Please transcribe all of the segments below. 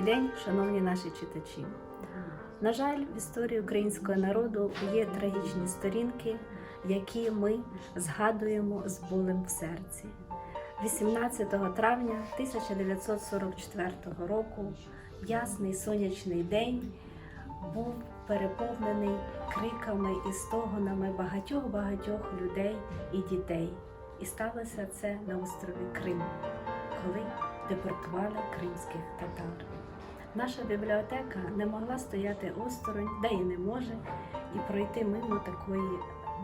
Добрий день, шановні наші читачі. На жаль, в історії українського народу є трагічні сторінки, які ми згадуємо з болем в серці. 18 травня 1944 року ясний сонячний день був переповнений криками і стогонами багатьох-багатьох людей і дітей. І сталося це на острові Крим, коли депортували кримських татар. Наша бібліотека не могла стояти осторонь, де і не може, і пройти мимо такої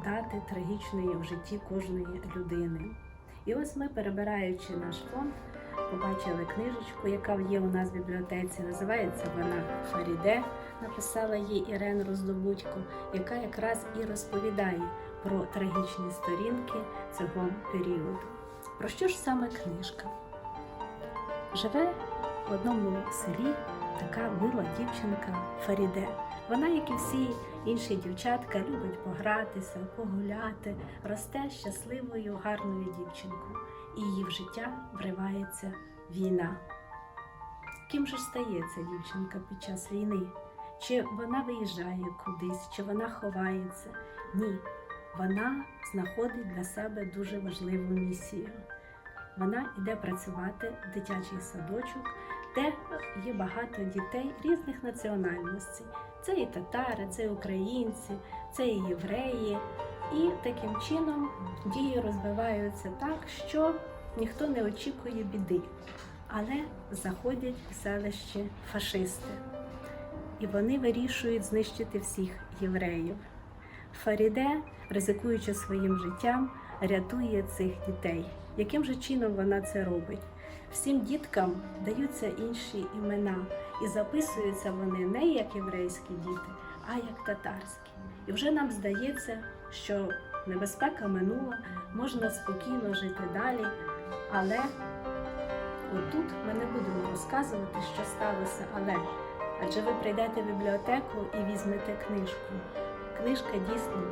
дати трагічної в житті кожної людини. І ось ми, перебираючи наш фонд, побачили книжечку, яка є у нас в бібліотеці. Називається вона Фаріде. Написала її Ірен Роздобудько, яка якраз і розповідає про трагічні сторінки цього періоду. Про що ж саме книжка? Живе в одному селі така мила дівчинка Фаріде. Вона, як і всі інші дівчатка, любить погратися, погуляти, росте щасливою, гарною дівчинкою, і її в життя вривається війна. Ким же ж стає ця дівчинка під час війни? Чи вона виїжджає кудись, чи вона ховається? Ні, вона знаходить для себе дуже важливу місію. Вона йде працювати в дитячий садочок, де є багато дітей різних національностей. Це і татари, це і українці, це і євреї. І таким чином дії розвиваються так, що ніхто не очікує біди. Але заходять в селище фашисти, і вони вирішують знищити всіх євреїв. Фаріде, ризикуючи своїм життям, рятує цих дітей. Яким же чином вона це робить? Всім діткам даються інші імена, і записуються вони не як єврейські діти, а як татарські. І вже нам здається, що небезпека минула, можна спокійно жити далі. Але отут ми не будемо розказувати, що сталося, але адже ви прийдете в бібліотеку і візьмете книжку. Книжка дійсно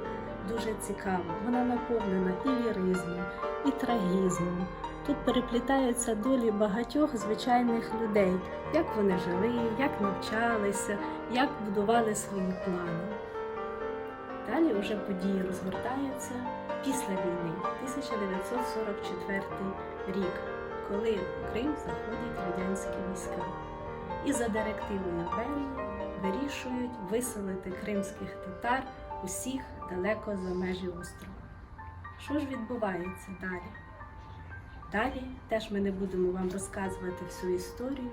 дуже цікава. Вона наповнена і ліризмом, і трагізмом. Тут переплітаються долі багатьох звичайних людей, як вони жили, як навчалися, як будували свої плани. Далі вже події розгортаються після війни, 1944 рік, коли в Крим заходять радянські війська. І за директивою Берії вирішують виселити кримських татар усіх далеко за межі острова. Що ж відбувається далі? Далі теж ми не будемо вам розказувати всю історію,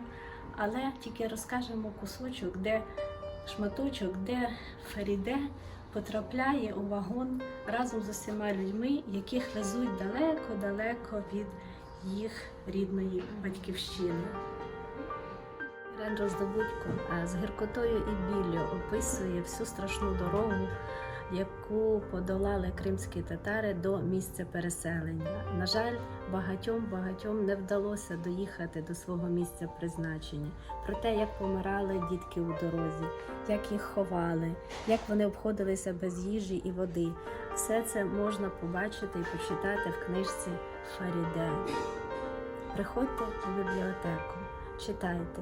але тільки розкажемо кусочок, де шматочок, де Фаріде потрапляє у вагон разом з усіма людьми, яких везуть далеко-далеко від їх рідної батьківщини. Рен Роздобудько е, з гіркотою і біллю описує всю страшну дорогу, яку подолали кримські татари до місця переселення. На жаль, багатьом багатьом не вдалося доїхати до свого місця призначення. Про те, як помирали дітки у дорозі, як їх ховали, як вони обходилися без їжі і води. Все це можна побачити і почитати в книжці Фаріде. Приходьте в бібліотеку, читайте.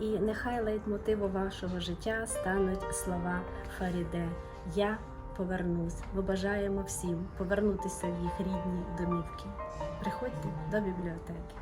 І нехай лейтмотивом вашого життя стануть слова Фаріде. Я повернусь. Ми бажаємо всім повернутися в їх рідні домівки. Приходьте до бібліотеки.